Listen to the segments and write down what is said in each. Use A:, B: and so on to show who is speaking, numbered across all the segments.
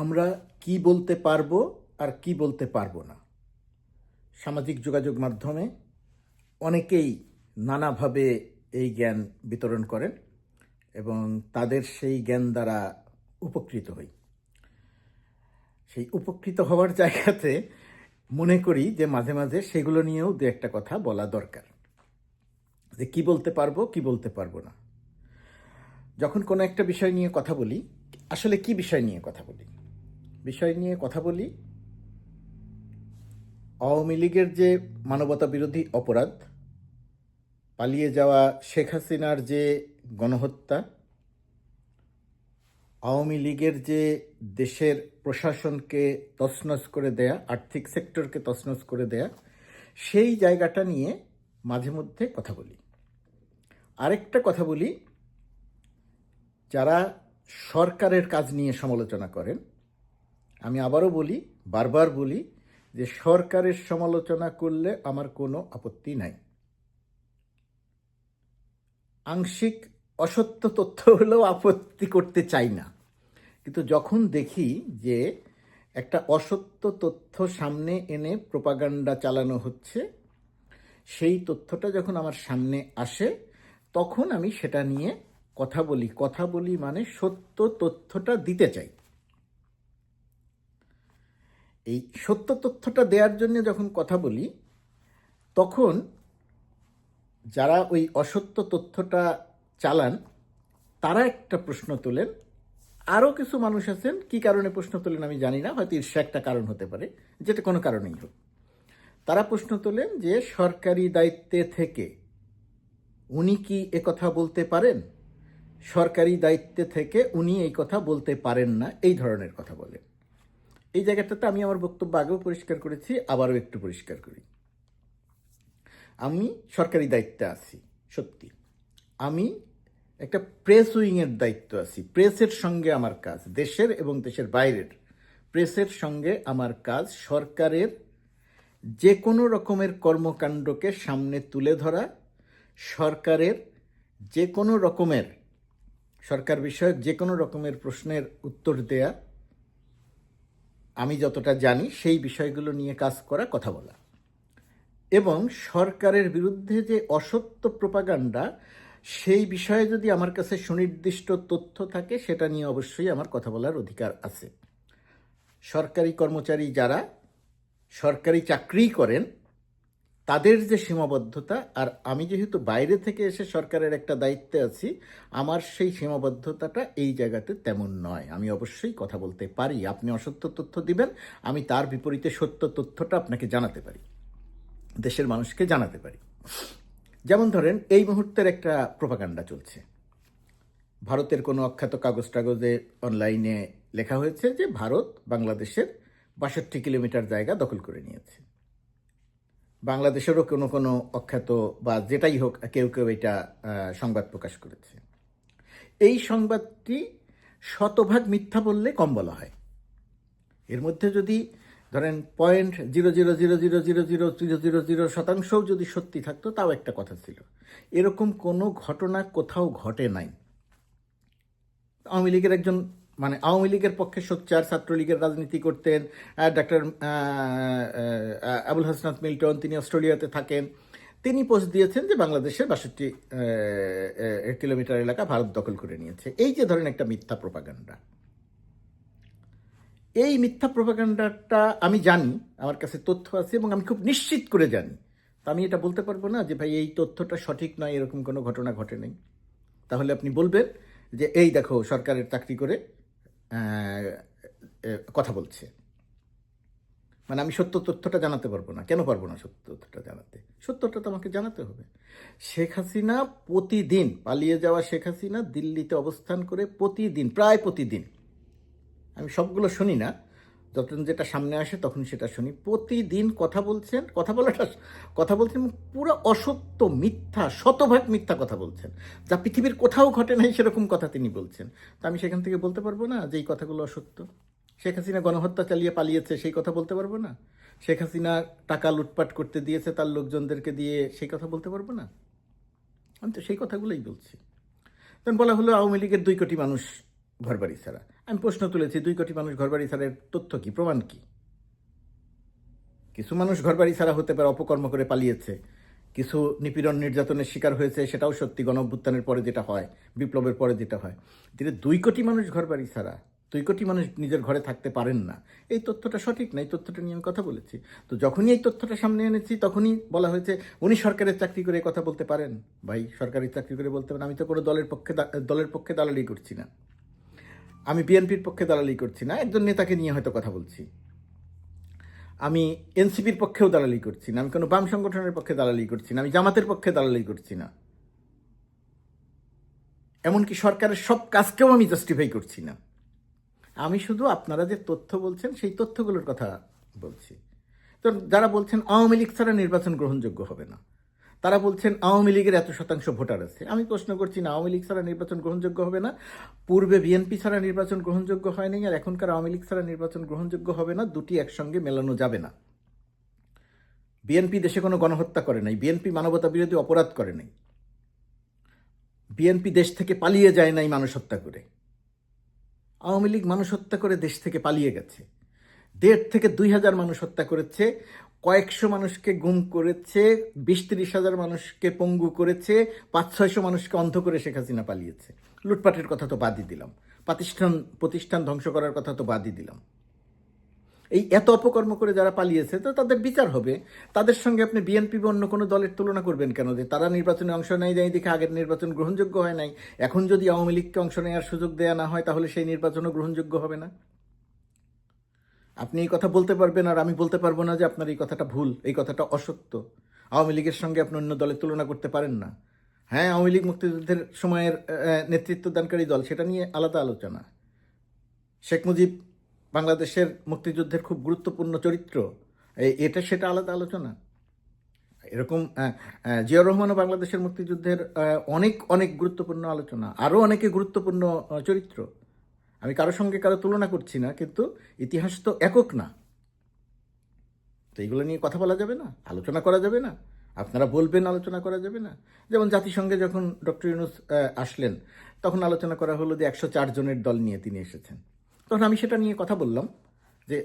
A: আমরা কি বলতে পারব আর কি বলতে পারব না। সামাজিক যোগাযোগ মাধ্যমে অনেকেই নানাভাবে এই জ্ঞান বিতরণ করেন এবং তাদের সেই জ্ঞান দ্বারা উপকৃত হই। সেই উপকৃত হওয়ার জায়গাতে মনে করি যে মাঝে মাঝে সেগুলো নিয়েও দু একটা কথা বলা দরকার। যে কি বলতে পারব, কি বলতে পারব না। যখন কোনো একটা বিষয় নিয়ে কথা বলি, আসলে কি বিষয় নিয়ে কথা বলি? বিষয় নিয়ে কথা বলি। আওয়ামী লীগের যে মানবতা বিরোধী অপরাধ, পালিয়ে যাওয়া শেখ হাসিনার যে গণহত্যা, আওয়ামী লীগের যে দেশের প্রশাসনকে তছনছ করে দেয়া, আর্থিক সেক্টরকে তছনছ করে দেয়া, সেই জায়গাটা নিয়ে মাঝে মধ্যে কথা বলি। আরেকটা কথা বলি, যারা সরকারের কাজ নিয়ে সমালোচনা করেন আমি আবারও বলি, বারবার বলি যে সরকারের সমালোচনা করলে আমার কোনো আপত্তি নাই। আংশিক অসত্য তথ্য হলেও আপত্তি করতে চাই না। কিন্তু যখন দেখি যে একটা অসত্য তথ্য সামনে এনে প্রপাগান্ডা চালানো হচ্ছে, সেই তথ্যটা যখন আমার সামনে আসে, তখন আমি সেটা নিয়ে কথা বলি। কথা বলি মানে সত্য তথ্যটা দিতে চাই। এই সত্য তথ্যটা দেওয়ার জন্য যখন কথা বলি, তখন যারা ওই অসত্য তথ্যটা চালান, তারা একটা প্রশ্ন তোলেন। আরও কিছু মানুষ আছেন, কি কারণে প্রশ্ন তোলেন আমি জানি না, হয়তো ঈর্ষা একটা কারণ হতে পারে, যেটা কোনো কারণেই হোক। তারা প্রশ্ন তোলেন যে, সরকারি দায়িত্বে থেকে উনি কি কথা বলতে পারেন? সরকারি দায়িত্বে থেকে উনি এই কথা বলতে পারেন না, এই ধরনের কথা বলেন। এই জায়গাটাতে আমি আমার বক্তব্য আগেও পরিষ্কার করেছি, আবারও একটু পরিষ্কার করি। আমি সরকারি দায়িত্বে আছি, সত্যি। আমি একটা প্রেস উইংয়ের দায়িত্ব আছি। প্রেসের সঙ্গে আমার কাজ, দেশের এবং দেশের বাইরের। প্রেসের সঙ্গে আমার কাজ সরকারের যে কোনো রকমের কর্মকাণ্ডকে সামনে তুলে ধরা, সরকারের যে কোনো রকমের, সরকার বিষয়ক যে কোনো রকমের প্রশ্নের উত্তর দেয়া আমি যতটা জানি, সেই বিষয়গুলো নিয়ে কাজ করা, কথা বলা। এবং সরকারের বিরুদ্ধে যে অসত্য প্রপাগান্ডা, সেই বিষয়ে যদি আমার কাছে সুনির্দিষ্ট তথ্য থাকে, সেটা নিয়ে অবশ্যই আমার কথা বলার অধিকার আছে। সরকারি কর্মচারী যারা সরকারি চাকরি করেন তাদের যে সীমাবদ্ধতা, আর আমি যেহেতু বাইরে থেকে এসে সরকারের একটা দায়িত্বে আছি, আমার সেই সীমাবদ্ধতাটা এই জায়গাতে তেমন নয়। আমি অবশ্যই কথা বলতে পারি। আপনি অসত্য তথ্য দিবেন, আমি তার বিপরীতে সত্য তথ্যটা আপনাকে জানাতে পারি। দেশের মানুষকে জানাতে পারি। যেমন ধরেন, এই মুহূর্তের একটা প্রপাগান্ডা চলছে। ভারতের কোনো অখ্যাত কাগজ টাগজে অনলাইনে লেখা হয়েছে যে, ভারত বাংলাদেশের বাষট্টি কিলোমিটার জায়গা দখল করে নিয়েছে। বাংলাদেশেরও কোনো কোনো অখ্যাত বা যেটাই হোক, কেউ কেউ এটা সংবাদ প্রকাশ করেছে। এই সংবাদটি শতভাগ মিথ্যা বললে কম বলা হয়। এর মধ্যে যদি ধরেন point zero zero zero zero zero zero zero zero zero শতাংশও যদি সত্যি থাকতো, তাও একটা কথা ছিল। এরকম কোনো ঘটনা কোথাও ঘটে নাই। আওয়ামী লীগের একজন মানে আওয়ামী লীগের পক্ষে সোচ্চার ছাত্রলীগের রাজনীতি করতেন ডাক্তার আবুল হাসনাত মিল্টন, তিনি অস্ট্রেলিয়াতে থাকেন। তিনি পোস্ট দিয়েছেন যে বাংলাদেশের বাষট্টি কিলোমিটার এলাকা ভারত দখল করে নিয়েছে। এই যে ধরেন একটা মিথ্যা প্রপাগান্ডা। এই মিথ্যা প্রপাগান্ডাটা আমি জানি, আমার কাছে তথ্য আছে এবং আমি খুব নিশ্চিত করে জানি। তা আমি এটা বলতে পারব না যে ভাই এই তথ্যটা সঠিক নয়, এরকম কোনো ঘটনা ঘটে নেই। তাহলে আপনি বলবেন যে এই দেখো সরকারের চাকরি করে কথা বলছে। মানে আমি সত্য তথ্যটা জানাতে পারব না। কেন পারব না সত্য তথ্যটা জানাতে? সত্যটা তো আমাকে জানাতে হবে। শেখ হাসিনা প্রতিদিন পালিয়ে যাওয়া শেখ হাসিনা দিল্লিতে অবস্থান করে প্রতিদিন, প্রায় প্রতিদিন। আমি সবগুলো শুনি না। যখন যেটা সামনে আসে তখন সেটা শুনি। প্রতিদিন কথা বলছেন, কথা বলাটা, কথা বলছেন পুরো অসত্য মিথ্যা, শতভাগ মিথ্যা কথা বলছেন। যা পৃথিবীর কোথাও ঘটে নাই সেরকম কথা তিনি বলছেন। তা আমি সেখান থেকে বলতে পারব না যে এই কথাগুলো অসত্য। শেখ হাসিনা গণহত্যা চালিয়ে পালিয়েছে সেই কথা বলতে পারব না? শেখ হাসিনা টাকা লুটপাট করতে দিয়েছে তার লোকজনদেরকে দিয়ে সেই কথা বলতে পারব না? আমি তো সেই কথাগুলোই বলছি। তখন বলা হলো আওয়ামী লীগের দুই কোটি মানুষ ঘরবাড়ি ছাড়া। আমি প্রশ্ন তুলেছি, দুই কোটি মানুষ ঘরবাড়ি ছাড়ার তথ্য কি? প্রমাণ কি? কিছু মানুষ ঘরবাড়ি ছাড়া হতে পারে, অপকর্ম করে পালিয়েছে। কিছু নিপীড়ন নির্যাতনের শিকার হয়েছে, সেটাও সত্যি গণ অভ্যুত্থানের পরে যেটা হয়, বিপ্লবের পরে যেটা হয়। কিন্তু দুই কোটি মানুষ ঘরবাড়ি ছাড়া, দুই কোটি মানুষ নিজের ঘরে থাকতে পারেন না, এই তথ্যটা সঠিক না? এই তথ্যটা নিয়ে আমি কথা বলেছি। তো যখনই এই তথ্যটা সামনে এনেছি, তখনই বলা হয়েছে, উনি সরকারের চাকরি করে কথা বলতে পারেন। ভাই সরকারি চাকরি করে বলতে পারেন, আমি তো কোনো দলের পক্ষে দলের পক্ষে দালালি করছি না। আমি বিএনপির পক্ষে দালালি করছি না, একজন নেতাকে নিয়ে হয়তো কথা বলছি। আমি এনসিপির পক্ষেও দালালি করছি না, আমি কোনো বাম সংগঠনের পক্ষে দালালি করছি না, আমি জামাতের পক্ষে দালালি করছি না। এমনকি সরকারের সব কাজকেও আমি জাস্টিফাই করছি না। আমি শুধু আপনারা যে তথ্য বলছেন, সেই তথ্যগুলোর কথা বলছি। তো যারা বলছেন আওয়ামী লীগ ছাড়া নির্বাচন গ্রহণযোগ্য হবে না। তারা বলছেন আওয়ামী লীগের এত শতাংশ ভোটার আছে। আমি প্রশ্ন করছি না, আওয়ামী লীগ ছাড়া নির্বাচন গ্রহণযোগ্য হবে না? পূর্বে বিএনপি ছাড়া নির্বাচন গ্রহণযোগ্য হয়নি, আর এখনকার আওয়ামী লীগ ছাড়া নির্বাচন গ্রহণযোগ্য হবে না, দুটি একসঙ্গে মেলানো যাবে না। বিএনপি দেশে কোনো গণহত্যা করে নাই, বিএনপি মানবতা বিরোধী অপরাধ করে নাই। বিএনপি দেশ থেকে পালিয়ে যায় নাই মানুষ হত্যা করে। আওয়ামী লীগ মানুষ হত্যা করে দেশ থেকে পালিয়ে গেছে। দেড় থেকে দুই হাজার মানুষ হত্যা করেছে, কয়েকশো মানুষকে গুম করেছে, বিশ তিরিশ হাজার মানুষকে পঙ্গু করেছে, পাঁচ ছয়শো মানুষকে অন্ধ করে শেখ হাসিনা পালিয়েছে। লুটপাটের কথা তো বাদই দিলাম। প্রতিষ্ঠান প্রতিষ্ঠান ধ্বংস করার কথা তো বাদই দিলাম। এই এত অপকর্ম করে যারা পালিয়েছে, তো তাদের বিচার হবে। তাদের সঙ্গে আপনি বিএনপি বা অন্য কোনো দলের তুলনা করবেন কেন? যে তারা নির্বাচনে অংশ নেয় যাই দেখে আগের নির্বাচন গ্রহণযোগ্য হয় নাই। এখন যদি আওয়ামী লীগকে অংশ নেওয়ার সুযোগ দেওয়া না হয়, তাহলে সেই নির্বাচনও গ্রহণযোগ্য হবে না। আপনি এই কথা বলতে পারবেন আর আমি বলতে পারব না যে আপনার এই কথাটা ভুল, এই কথাটা অসত্য। আওয়ামী লীগের সঙ্গে আপনি অন্য দলের তুলনা করতে পারেন না। হ্যাঁ আওয়ামী লীগ মুক্তিযুদ্ধের সময়ের নেতৃত্ব দানকারী দল, সেটা নিয়ে আলাদা আলোচনা। শেখ মুজিব বাংলাদেশের মুক্তিযুদ্ধের খুব গুরুত্বপূর্ণ চরিত্র। এটা সেটা আলাদা আলোচনা। এরকম জিয়াউর রহমানও বাংলাদেশের মুক্তিযুদ্ধের অনেক অনেক গুরুত্বপূর্ণ আলোচনা। আরও অনেকে গুরুত্বপূর্ণ চরিত্র। আমি কারোর সঙ্গে কারও তুলনা করছি না, কিন্তু ইতিহাস তো একক না। তো এইগুলো নিয়ে কথা বলা যাবে না, আলোচনা করা যাবে না, আপনারা বলবেন আলোচনা করা যাবে না। যেমন জাতিসংঘে যখন ডক্টর ইউনুস আসলেন, তখন আলোচনা করা হলো যে একশো চার জনের দল নিয়ে তিনি এসেছেন। তখন আমি সেটা নিয়ে কথা বললাম যে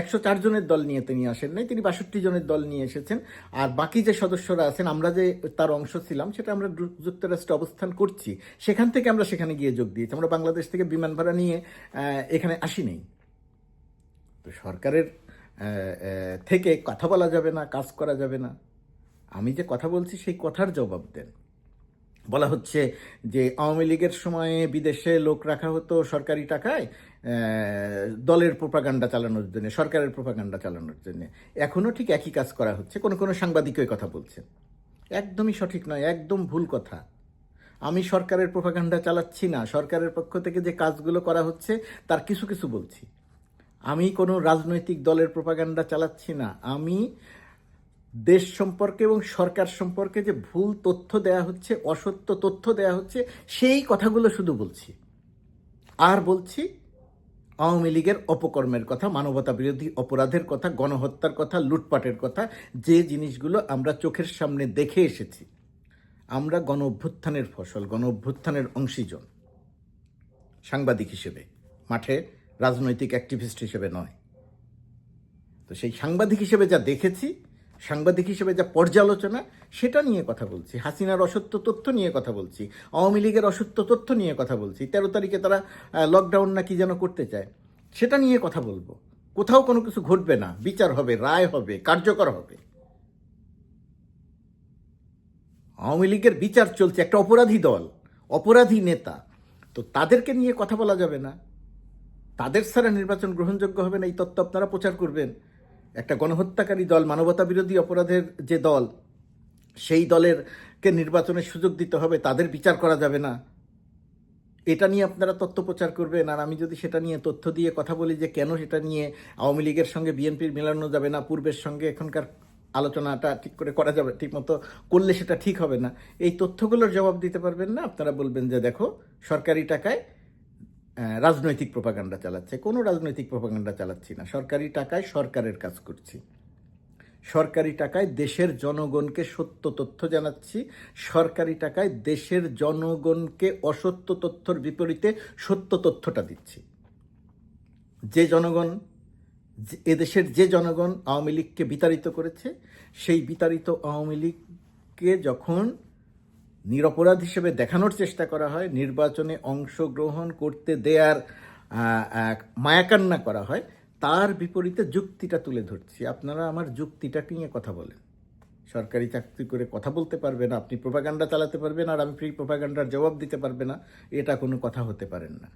A: একশো চার জনের দল নিয়ে তিনি আসেন নাই, তিনি বাষট্টি জনের দল নিয়ে এসেছেন। আর বাকি যে সদস্যরা আছেন, আমরা যে তার অংশ ছিলাম, সেটা আমরা যুক্তরাষ্ট্রে অবস্থান করছি। সেখান থেকে আমরা সেখানে গিয়ে যোগ দিয়েছি। আমরা বাংলাদেশ থেকে বিমান ভাড়া নিয়ে এখানে আসিনি তো সরকারের থেকে কথা বলা যাবে না, কাজ করা যাবে না। আমি যে কথা বলছি, সেই কথার জবাব দেন। বলা হচ্ছে যে আওয়ামী লীগের সময়ে বিদেশে লোক রাখা হতো সরকারি টাকায় দলের প্রোপাগান্ডা চালানোর জন্য, সরকারের প্রোপাগান্ডা চালানোর জন্য। এখনও ঠিক একই কাজ করা হচ্ছে। কোনো কোনো সাংবাদিকও এই কথা বলছে একদমই সঠিক নয়, একদম ভুল কথা। আমি সরকারের প্রোপাগান্ডা চালাচ্ছি না, সরকারের পক্ষ থেকে যে কাজগুলো করা হচ্ছে তার কিছু কিছু বলছি। আমি কোনো রাজনৈতিক দলের প্রোপাগান্ডা চালাচ্ছি না। আমি দেশ সম্পর্কে এবং সরকার সম্পর্কে যে ভুল তথ্য দেয়া হচ্ছে, অসত্য তথ্য দেয়া হচ্ছে, সেই কথাগুলো শুধু বলছি। আর বলছি, আওয়ামী লীগের অপকর্মের কথা, মানবতা বিরোধী অপরাধের কথা, গণহত্যার কথা, লুটপাটের কথা, যে জিনিসগুলো আমরা চোখের সামনে দেখে এসেছি, আমরা গণ অভ্যুত্থানের ফসল, গণ অভ্যুত্থানের অংশীজন, সাংবাদিক হিসেবে। মাঠে রাজনৈতিক অ্যাক্টিভিস্ট হিসেবে নয়। তো সেই সাংবাদিক হিসেবে যা দেখেছি সাংবাদিক হিসেবে যা পর্যালোচনা, সেটা নিয়ে কথা বলছি। হাসিনার অসত্য তথ্য নিয়ে কথা বলছি। আওয়ামী লীগের অসত্য তথ্য নিয়ে কথা বলছি। তেরো তারিখে তারা লকডাউন না কি যেন করতে চায়, সেটা নিয়ে কথা বলব। কোথাও কোনো কিছু ঘটবে না। বিচার হবে, রায় হবে, কার্যকর হবে। আওয়ামী লীগের বিচার চলছে, একটা অপরাধী দল, অপরাধী নেতা। তো তাদেরকে নিয়ে কথা বলা যাবে না। তাদের ছাড়া নির্বাচন গ্রহণযোগ্য হবে না, এই তত্ত্ব আপনারা প্রচার করবেন। একটা গণহত্যাকারী দল মানবতা বিরোধী অপরাধের যে দল, সেই দলের কে নির্বাচনের সুযোগ দিতে হবে, তাদের বিচার করা যাবে না। এটা নিয়ে আপনারা তথ্য প্রচার করবেন, আর আমি যদি সেটা নিয়ে তথ্য দিয়ে কথা বলি যে কেন সেটা নিয়ে আওয়ামী লীগের সঙ্গে বিএনপির মেলানো যাবে না, পূর্বের সঙ্গে এখনকার আলোচনাটা ঠিক করে করা যাবে ঠিক মতো করলে সেটা ঠিক হবে না, এই তথ্যগুলোর জবাব দিতে পারবেন না? আপনারা বলবেন যে দেখো, সরকারি টাকায় রাজনৈতিক প্রপাগান্ডা চালাচ্ছে। কোনো রাজনৈতিক প্রপাগান্ডা চালাচ্ছি না। সরকারি টাকায় সরকারের কাজ করছি। সরকারি টাকায় দেশের জনগণকে সত্য তথ্য জানাচ্ছি। সরকারি টাকায় দেশের জনগণকে অসত্য তথ্যর বিপরীতে সত্য তথ্যটা দিচ্ছি। যে জনগণ এদেশের যে জনগণ আওয়ামী লীগকে বিতাড়িত করেছে, সেই বিতাড়িত আওয়ামী লীগকে যখন নিরপরাধ হিসেবে দেখানোর চেষ্টা করা হয়, নির্বাচনে অংশগ্রহণ করতে দেয়ার মায়াকান্না করা হয়, তার বিপরীতে যুক্তিটা তুলে ধরছি। আপনারা আমার যুক্তিটা নিয়ে কথা বলেন। সরকারি চাকরি করে কথা বলতে পারবেন আপনি প্রোপাগান্ডা চালাতে পারবেন, আর আমি ফ্রি প্রোপাগান্ডার জবাব দিতে পারবে না, এটা কোনো কথা হতে পারেন না।